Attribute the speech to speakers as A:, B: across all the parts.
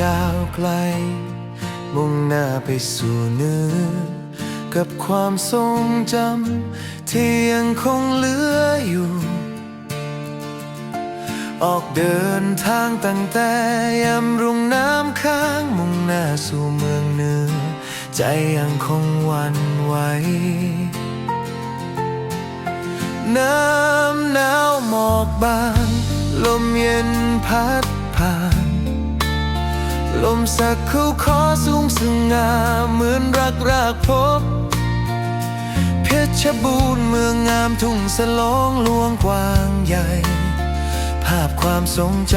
A: ยาวไกล มุ่งหน้าไปสู่เนื้อ กับความทรงจำที่ยังคงเหลืออยู่ ออกเดินทางตั้งแต่ยำรุ่งน้ำค้าง มุ่งหน้าสู่เมืองเหนือใจยังคงวันไหวน้ำหนาวหมอกบาง ลมเย็นพัดผ่าน ลมสักเขาขอสูงสง่าเหมือนรักรากพบ เพชรบูรณ์เมืองงามทุ่งสลองลวงกว้างใหญ่ ภาพความทรงจ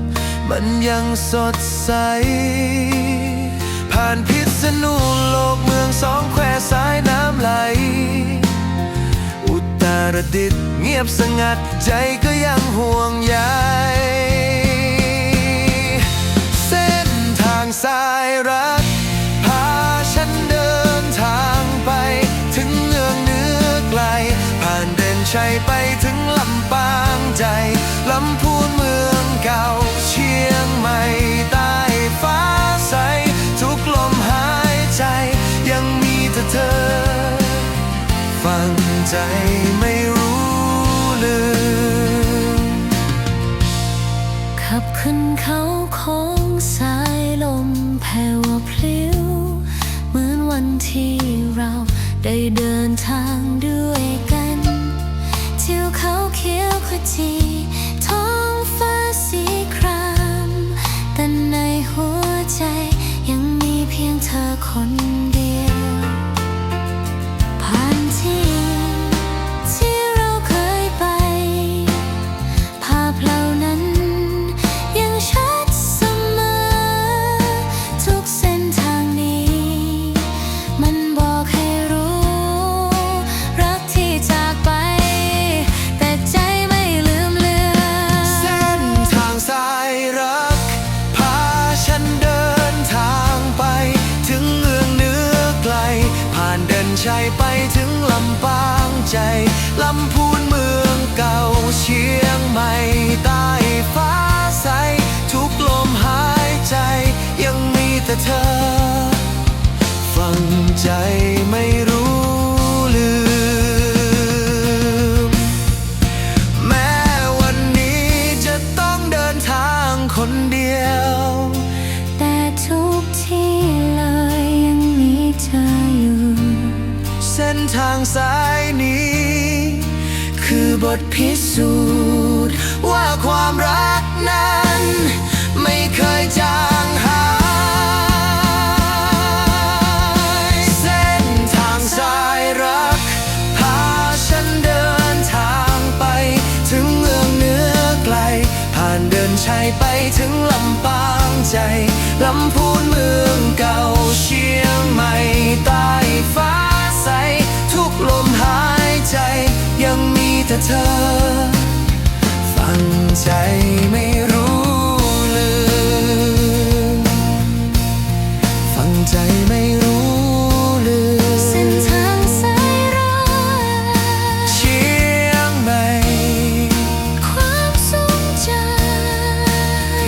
A: ำมันยังสดใส ผ่านพิษณุโลกเมืองสองแควสายน้ำไหล อุตรดิตถ์เงียบสงัดใจก็ยังห่วงใย สายรัก พาฉันเดินทางไป ถึงเมืองเหนือไกล ผ่านเด่นชัยไปถึงลำปางใจ ลำพูนเมืองเก่า เชียงใหม่ใต้ฟ้าใส ทุกลมหายใจ ยังมีแต่เธอ ฟังใจไม่รู้ลืม
B: ขับขึ้นเขาโค้งสายลมแผ่วพลิ้ว เหมือนวันที่เราได้เดินทางด้วยกันทิวเขาเขียวขจีท้องฟ้าสีคราม แต่ในหัวใจยังมีเพียงเธอคนเดียว ชั
A: ยไปถึงลำปางใจลำพูนเมืองเก่าเชียงใหม่ใต้ฟ้าใส ทุกลมหายใจยังมีแต่เธอ ฟังใจไม่รู้ลืม แม้วันนี้จะต้องเดินทางคนเดียว
B: ทา
A: งสายนี้ คือบทพิสูจน์ว่าความรักนั้น ไม่เคยจางหายเส้นทางสายรัก พาฉันเดินทางไป ถึงเมืองเหนือไกล ผ่านเดินชัยไปถึงลำปางใจลำพู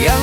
A: ยั